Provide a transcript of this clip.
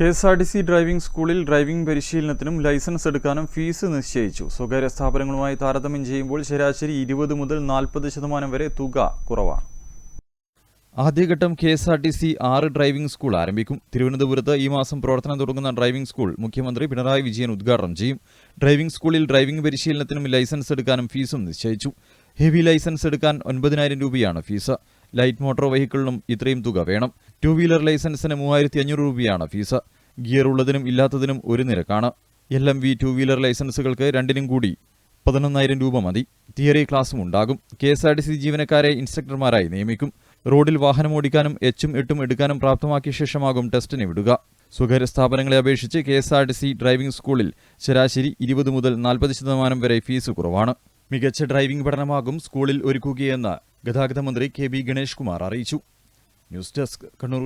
K S R T C driving സ്കൂളിൽ driving പരിശീലനത്തിനും licence എടുക്കാനും ഫീസ് നിശ്ചയിച്ചു. സ്വകാര്യ സ്ഥാപനങ്ങളുമായി താരതമ്യം ചെയ്യുമ്പോൾ ശരാശരി ഇരുപത് മുതൽ നാൽപ്പത് ശതമാനം വരെ തുക കുറവാണ്. ആദ്യഘട്ടം K S R T C ആറ് ഡ്രൈവിംഗ് സ്കൂൾ ആരംഭിക്കും. തിരുവനന്തപുരത്ത് ഈ മാസം പ്രവർത്തനം തുടങ്ങുന്ന ഡ്രൈവിംഗ് സ്കൂൾ മുഖ്യമന്ത്രി പിണറായി വിജയൻ ഉദ്ഘാടനം ചെയ്യും. ഡ്രൈവിംഗ് സ്കൂളിൽ ഡ്രൈവിംഗ് പരിശീലനത്തിനും ലൈസൻസ് എടുക്കാനും ഫീസും നിശ്ചയിച്ചു. ഹെവി ലൈസൻസ് എടുക്കാൻ ഒൻപതിനായിരം രൂപയാണ് ഫീസ്. ലൈറ്റ് മോട്ടോർ വെഹിക്കിളിനും ഇത്രയും തുക വേണം. ടു വീലർ ലൈസൻസിന് മൂവായിരത്തി അഞ്ഞൂറ് രൂപയാണ് ഫീസ്. ഗിയർ ഉള്ളതിനും ഇല്ലാത്തതിനും ഒരു നിരക്കാണ്. L M V two wheeler ലൈസൻസുകൾക്ക് രണ്ടിനും കൂടി പതിനൊന്നായിരം രൂപ മതി. തിയറി ക്ലാസും ഉണ്ടാകും. K S R T C ജീവനക്കാരെ ഇൻസ്ട്രക്ടർമാരായി നിയമിക്കും. റോഡിൽ വാഹനം ഓടിക്കാനും എച്ചും എട്ടും എടുക്കാനും പ്രാപ്തമാക്കിയ ശേഷമാകും ടെസ്റ്റിന് വിടുക. സ്വകാര്യ സ്ഥാപനങ്ങളെ അപേക്ഷിച്ച് K S R T C driving സ്കൂളിൽ ശരാശരി ഇരുപത് മുതൽ നാൽപ്പത് ശതമാനം വരെ ഫീസ് കുറവാണ്. മികച്ച ഡ്രൈവിംഗ് പഠനമാകും സ്കൂളിൽ ഒരുക്കുകയെന്ന് ഗതാഗത മന്ത്രി കെ ബി ഗണേഷ് കുമാർ അറിയിച്ചു. News desk Kannur